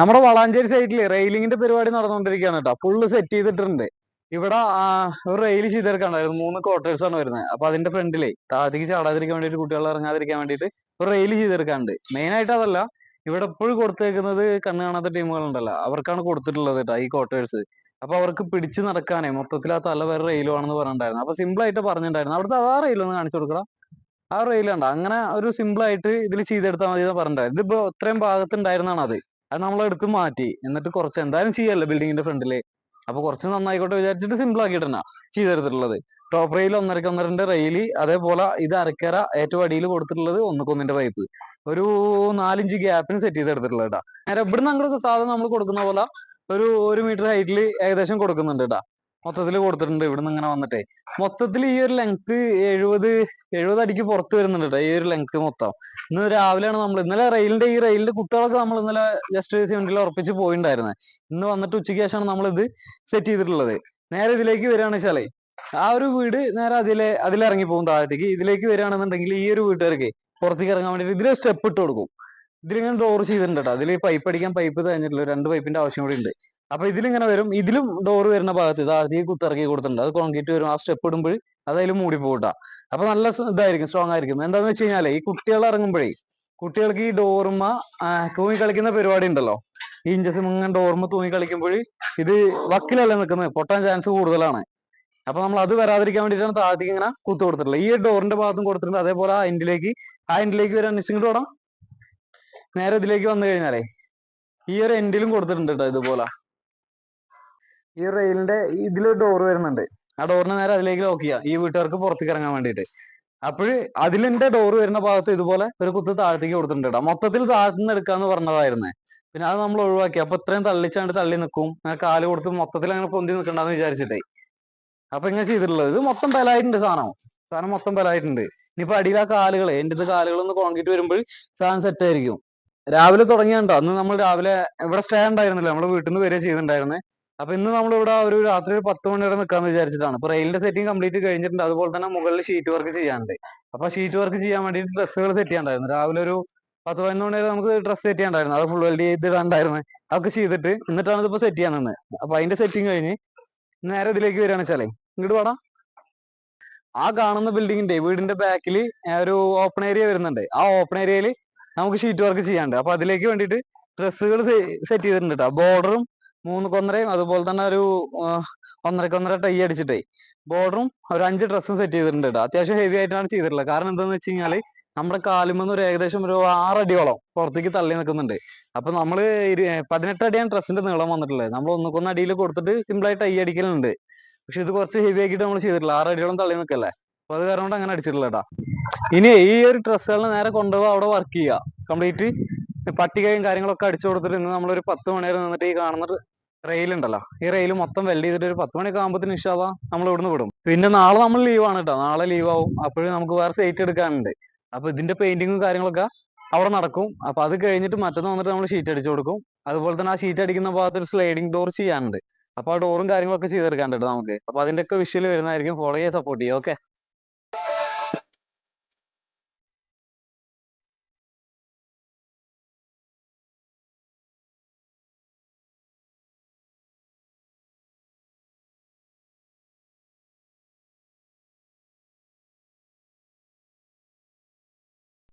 നമ്മുടെ വളാഞ്ചേരി സൈഡിൽ റെയിലിങ്ങിന്റെ പരിപാടി നടന്നുകൊണ്ടിരിക്കുകയാണ് കേട്ടോ. ഫുള്ള് സെറ്റ് ചെയ്തിട്ടുണ്ട്. ഇവിടെ ഒരു റെയിൽ ചെയ്തെടുക്കാണ്ടായിരുന്നു മൂന്ന് ക്വാർട്ടേഴ്സ് ആണ് വരുന്നത്. അപ്പൊ അതിന്റെ ഫ്രണ്ടിലേ താഴത്തേക്ക് ചാടാതിരിക്കാൻ വേണ്ടിട്ട് കുട്ടികൾ ഇറങ്ങാതിരിക്കാൻ വേണ്ടിട്ട് ഒരു റെയിൽ ചെയ്തെടുക്കാണ്ട് മെയിൻ ആയിട്ട് അതല്ല ഇവിടെ എപ്പോഴും കൊടുത്തേക്കുന്നത് കണ്ണ് കാണാത്ത ടീമുകൾ ടീമുകളുണ്ടല്ലോ. അവർക്കാണ് കൊടുത്തിട്ടുള്ളത് കേട്ടോ ഈ ക്വാർട്ടേഴ്സ് അപ്പൊ അവർക്ക് പിടിച്ച് നടക്കാനേ മൊത്തത്തിൽ ആ തല വേറെ റെയിൽ ആണെന്ന് പറഞ്ഞിട്ടുണ്ടായിരുന്നു. അപ്പൊ സിമ്പിൾ ആയിട്ട് പറഞ്ഞിട്ടുണ്ടായിരുന്നു. അവിടുത്തെ ആ റെയിൽ ഒന്ന് കാണിച്ചു കൊടുക്കണം ആ റെയിൽ കണ്ട? അങ്ങനെ ഒരു സിമ്പിൾ ആയിട്ട് ഇതിൽ ചെയ്തെടുത്താൽ മതി എന്ന് പറഞ്ഞിട്ടുണ്ടായിരുന്നു. ഇതിപ്പോ ഇത്രയും ഭാഗത്തുണ്ടായിരുന്നാണ് അത്? അത് നമ്മൾ എടുത്ത് മാറ്റി. എന്നിട്ട് കുറച്ച് എന്തായാലും ചെയ്യല്ലോ ബിൽഡിങ്ങിന്റെ ഫ്രണ്ടിൽ അപ്പൊ കുറച്ച് നന്നായിക്കോട്ടെ വിചാരിച്ചിട്ട് സിമ്പിൾ ആക്കിയിട്ടാ ചെയ്തെടുത്തിട്ടുള്ളത്. ടോപ്പ് റെയിൽ ഒന്നരക്ക് ഒന്നരന്റെ റെയിൽ അതേപോലെ ഇത് അരക്കര ഏറ്റവും അടിയിൽ കൊടുത്തിട്ടുള്ളത് ഒന്നക്കൊന്നിന്റെ പൈപ്പ് ഒരു നാലിഞ്ച് ഗ്യാപ്പിന് സെറ്റ് ചെയ്തെടുത്തിട്ടുള്ളത് കേട്ടാ നേരെ ഇവിടുന്ന് അങ്ങോട്ട് സാധനം നമ്മൾ കൊടുക്കുന്ന പോലെ ഒരു ഒരു മീറ്റർ ഹൈറ്റിൽ ഏകദേശം കൊടുക്കുന്നുണ്ട് കേട്ടാ മൊത്തത്തിൽ കൊടുത്തിട്ടുണ്ട്. ഇവിടുന്ന് ഇങ്ങനെ വന്നിട്ടേ. മൊത്തത്തിൽ ഈ ഒരു ലെങ്ത് എഴുപത് എഴുപത് അടിക്ക് പുറത്ത് വരുന്നുണ്ട് കേട്ടോ ഈ ഒരു ലെങ്ത് മൊത്തം. ഇന്ന് രാവിലെയാണ് നമ്മൾ ഇന്നലെ റെയിലിന്റെ ഈ റെയിലിന്റെ കുട്ടികളൊക്കെ നമ്മൾ ഇന്നലെ ജസ്റ്റ് സിമെന്റിൽ ഉറപ്പിച്ച് പോയിണ്ടായിരുന്നത് ഇന്ന് വന്നിട്ട് ഉച്ചയ്ക്ക് ശേഷമാണ് നമ്മൾ ഇത് സെറ്റ് ചെയ്തിട്ടുള്ളത്. നേരെ ഇതിലേക്ക് വരികയാണെന്ന് വെച്ചാലേ ആ ഒരു വീട് നേരെ അതിലെ അതിലിറങ്ങി പോകും താഴത്തേക്ക്. ഇതിലേക്ക് വരികയാണെന്നുണ്ടെങ്കിൽ ഈ ഒരു വീട്ടുകാർക്ക് പുറത്തേക്ക് ഇറങ്ങാൻ വേണ്ടിയിട്ട് ഇതിലെ സ്റ്റെപ്പ് ഇട്ട് കൊടുക്കും. ഇതിലിങ്ങനെ ഡോർ ചെയ്തിട്ടുണ്ട് കേട്ടോ അതിൽ പൈപ്പ് അടിക്കാൻ പൈപ്പ് തന്നിട്ടില്ല രണ്ട് പൈപ്പിന്റെ ആവശ്യം കൂടി ഉണ്ട്. അപ്പൊ ഇതിലിങ്ങനെ വരും. ഇതിലും ഡോർ വരുന്ന ഭാഗത്ത് ഇത് ആദ്യം കുത്തിറക്കി കൊടുത്തിട്ടുണ്ട്. അത് കോൺക്രീറ്റ് വരും. ആ സ്റ്റെപ്പ് ഇടുമ്പോൾ അത് അതിൽ മൂടി പോകട്ടാ അപ്പൊ നല്ല ഇതായിരിക്കും സ്ട്രോങ് ആയിരിക്കും. എന്താന്ന് വെച്ച് കഴിഞ്ഞാൽ ഈ കുട്ടികൾ ഇറങ്ങുമ്പോഴേ കുട്ടികൾക്ക് ഈ ഡോർമ തൂങ്ങി കളിക്കുന്ന പരിപാടി ഉണ്ടല്ലോ. ഈ ഇഞ്ചസ് ഇങ്ങനെ ഡോർമ തൂങ്ങി കളിക്കുമ്പോൾ ഇത് വക്കിലല്ല നിൽക്കുന്നത് പൊട്ടാൻ ചാൻസ് കൂടുതലാണ്. അപ്പൊ നമ്മൾ അത് വരാതിരിക്കാൻ വേണ്ടിയിട്ടാണ് താഴത്തേക്ക് ഇങ്ങനെ കുത്തു കൊടുത്തിട്ടുള്ളത്. ഈ ഡോറിന്റെ ഭാഗത്തും കൊടുത്തിട്ടുണ്ട്. അതേപോലെ ആ എൻഡിലേക്ക് ആ എൻഡിലേക്ക് വരാൻ നിശ്ചിങ്ങോട്ട് വേണം നേരെ ഇതിലേക്ക് വന്നു കഴിഞ്ഞാലേ ഈ ഒരു എൻഡിലും കൊടുത്തിട്ടുണ്ട് കേട്ടോ ഇതുപോലെ. ഈ റെയിലിന്റെ ഇതിൽ ഡോർ വരുന്നുണ്ട്. ആ ഡോറിന് നേരെ അതിലേക്ക് ലോക്ക് ചെയ്യാം. ഈ വീട്ടുകാർക്ക് പുറത്തേക്ക് ഇറങ്ങാൻ വേണ്ടിയിട്ട്. അപ്പോഴ് അതിലിന്റെ ഡോർ വരുന്ന ഭാഗത്ത് ഇതുപോലെ ഒരു കുത്ത് താഴത്തേക്ക് കൊടുത്തിട്ടുണ്ട് മൊത്തത്തിൽ താഴത്തുനിന്ന് എടുക്കാന്ന് പറഞ്ഞതായിരുന്നേ. പിന്നെ അത് നമ്മൾ ഒഴിവാക്കി. അപ്പൊ ഇത്രയും തള്ളിച്ചാണ്ട് തള്ളി നിൽക്കും അങ്ങനെ കാൽ കൊടുത്ത് മൊത്തത്തിൽ അങ്ങനെ പൊന്തി നിൽക്കണ്ടെന്ന് വിചാരിച്ചിട്ടേ. അപ്പൊ ഇങ്ങനെ ചെയ്തിട്ടുള്ളത്. ഇത് മൊത്തം ബലായിട്ടുണ്ട് സാധനം. സാധനം മൊത്തം ബലായിട്ടുണ്ട്. ഇനിയിപ്പോ അടിയിൽ ആ കാലുകൾ എന്റെ കാലുകൾ ഒന്ന് കോൺക്രീറ്റ് വരുമ്പോൾ സാധനം സെറ്റ് ആയിരിക്കും. രാവിലെ തുടങ്ങിയുണ്ടോ അന്ന് നമ്മൾ രാവിലെ ഇവിടെ സ്റ്റേ ഉണ്ടായിരുന്നില്ല. നമ്മൾ വീട്ടിൽ നിന്ന് വരിക ചെയ്തിട്ടുണ്ടായിരുന്നേ. അപ്പൊ ഇന്ന് നമ്മൾ ഇവിടെ ഒരു രാത്രി ഒരു പത്ത് മണി വരെ നിൽക്കാന്ന് വിചാരിച്ചിട്ടാണ്. ഇപ്പൊ റെയിലിന്റെ സെറ്റിംഗ് കംപ്ലീറ്റ് കഴിഞ്ഞിട്ടുണ്ട്. അതുപോലെ തന്നെ മുകളിൽ ഷീറ്റ് വർക്ക് ചെയ്യാനുണ്ട്. അപ്പൊ ഷീറ്റ് വർക്ക് ചെയ്യാൻ വേണ്ടിയിട്ട് ഡ്രസ്സുകൾ സെറ്റ് ചെയ്യാണ്ടായിരുന്നു രാവിലെ ഒരു പത്ത് പതിനൊന്ന് മണി വരെ നമുക്ക് ഡ്രസ്സ് സെറ്റ് ചെയ്യാണ്ടായിരുന്നു അത് ഫുൾ വെൽഡ് ചെയ്തിട്ടുണ്ടായിരുന്നു അതൊക്കെ ചെയ്തിട്ട് എന്നിട്ടാണ് ഇതിപ്പോ സെറ്റ് ചെയ്യാൻ നിന്ന്. അപ്പൊ അതിന്റെ സെറ്റിംഗ് കഴിഞ്ഞ് നേരെ ഇതിലേക്ക് വരികയാണ് വെച്ചാലേ ഇങ്ങോട്ട് വേണം ആ കാണുന്ന ബിൽഡിങ്ങിന്റെ വീടിന്റെ ബാക്കിൽ ഒരു ഓപ്പൺ ഏരിയ വരുന്നുണ്ട്. ആ ഓപ്പൺ ഏരിയയിൽ നമുക്ക് ഷീറ്റ് വർക്ക് ചെയ്യാനുണ്ട്. അപ്പൊ അതിലേക്ക് വേണ്ടിയിട്ട് ഡ്രസ്സുകൾ സെറ്റ് ചെയ്തിട്ടുണ്ട് ബോർഡറും മൂന്ന് കൊന്നരയും അതുപോലെ തന്നെ ഒരു ഒന്നരക്കൊന്നര ഒന്നരക്ക് ഒന്നര ടൈ അടിച്ചിട്ടേ ബോർഡറും ഒരു അഞ്ച് ഡ്രസ്സും സെറ്റ് ചെയ്തിട്ടുണ്ട് കേട്ടോ അത്യാവശ്യം ഹെവി ആയിട്ടാണ് ചെയ്തിട്ടുള്ളത്. കാരണം എന്താണെന്ന് വെച്ച് കഴിഞ്ഞാൽ നമ്മുടെ കാലുമെന്ന് ഒരു ഏകദേശം ഒരു ആറടിയോളം പുറത്തേക്ക് തള്ളി നിൽക്കുന്നുണ്ട്. അപ്പൊ നമ്മൾ ഇരു- പതിനെട്ട് അടിയാണ് ഡ്രസ്സിന്റെ നീളം വന്നിട്ടുള്ളത്. നമ്മൾ ഒന്നുകൊന്ന് അടിയിൽ കൊടുത്തിട്ട് സിമ്പിൾ ആയിട്ട് ടൈ അടിക്കലുണ്ട്. പക്ഷെ ഇത് കുറച്ച് ഹെവി ആക്കിയിട്ട് നമ്മൾ ചെയ്തിട്ടില്ല. ആറടിയോളം തള്ളി നിൽക്കല്ലേ. അപ്പൊ അത് കാരണം കൊണ്ട് അങ്ങനെ അടിച്ചിട്ടില്ല കേട്ടോ ഇനി ഈ ഒരു ഡ്രസ്സുകൾ നേരെ കൊണ്ടുപോകാൻ അവിടെ വർക്ക് ചെയ്യുക കംപ്ലീറ്റ് പട്ടികയും കാര്യങ്ങളൊക്കെ അടിച്ചു കൊടുത്തിട്ട് ഇന്ന് നമ്മളൊരു പത്ത് മണി വരെ നിന്നിട്ട് ഈ കാണുന്ന റെയിൽ ഉണ്ടല്ലോ ഈ റെയിൽ മൊത്തം വെൽഡ് ചെയ്തിട്ട് ഒരു പത്ത് മണിയൊക്കെ ആകുമ്പോഴത്തേന് നിഷാവാ നമ്മൾ ഇവിടുന്ന് വിടും. പിന്നെ നാളെ നമ്മൾ ലീവാണ് കേട്ടോ നാളെ ലീവ് ആവും. അപ്പോഴും നമുക്ക് വേറെ സൈറ്റ് എടുക്കാനുണ്ട്. അപ്പൊ ഇതിന്റെ പെയിന്റിങ്ങും കാര്യങ്ങളൊക്കെ അവിടെ നടക്കും. അപ്പൊ അത് കഴിഞ്ഞിട്ട് മറ്റൊന്ന് വന്നിട്ട് നമ്മൾ ഷീറ്റ് അടിച്ചു കൊടുക്കും. അതുപോലെ തന്നെ ആ ഷീറ്റ് അടിക്കുന്ന ഭാഗത്ത് ഒരു സ്ലൈഡിംഗ് ഡോർ ചെയ്യാനുണ്ട്. അപ്പൊ ആ ഡോറും കാര്യങ്ങളൊക്കെ ചെയ്തെടുക്കാനുണ്ട് നമുക്ക്. അപ്പൊ അതിന്റെ ഒക്കെ വിഷ്വൽ വരുന്നതായിരിക്കും. ഫോളോ ചെയ്യാൻ സപ്പോർട്ട് ചെയ്യുക. ഓക്കെ